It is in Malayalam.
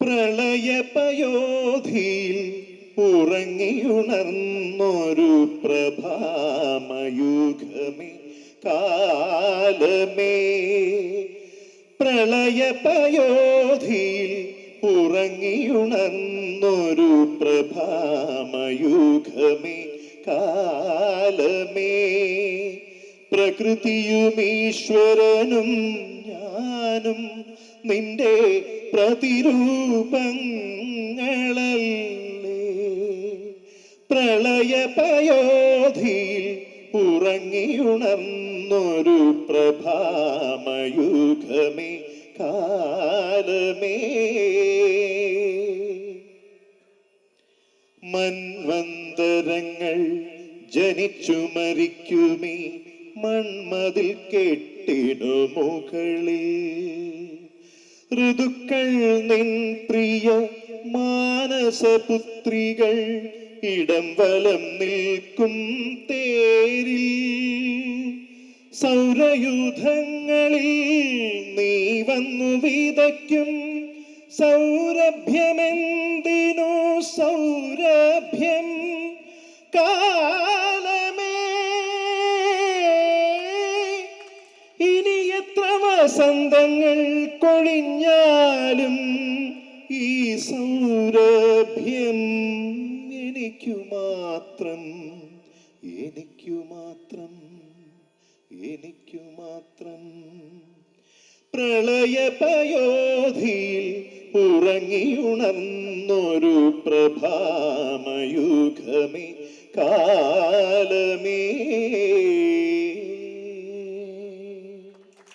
പ്രളയപയോധിയിൽ ഉറങ്ങിയുണർന്നൊരു പ്രഭാമയുഗമേ കാലമേ. പ്രളയപയോധിയിൽ ഉറങ്ങിയുണർന്നൊരു പ്രഭാമയുഗമേ കാലമേ. പ്രകൃതിയും ഈശ്വരനും ഞാനും നിന്റെ പ്രതിരൂപങ്ങളല്ലേ. പ്രളയപയോധിയിൽ ഉറങ്ങിയുണർന്നൊരു പ്രഭാമയുഗമേ കാലമേ. മൻവന്തരങ്ങൾ ജനിച്ചു മരിക്കുമേ മൺമതിൽ കെട്ടിനു മുകളിൽ. ഋതുക്കൾ നിൻ പ്രിയ മാനസപുത്രികൾ ഇടം വലം നിൽക്കും തേരിൽ. സൗരയൂഥങ്ങളിൽ നീ വന്നു വിതയ്ക്കും. സൗരഭ്യമെന്തിനോ സൗരഭ്യം? വസന്തങ്ങൾ കൊഴിഞ്ഞാലും ഈ സൗരഭ്യം എനിക്കു മാത്രം എനിക്കു മാത്രം എനിക്കു മാത്രം. പ്രളയപയോധിയിൽ ഉറങ്ങിയുണർന്നൊരു പ്രഭാമയുഗമേ കാലമേ.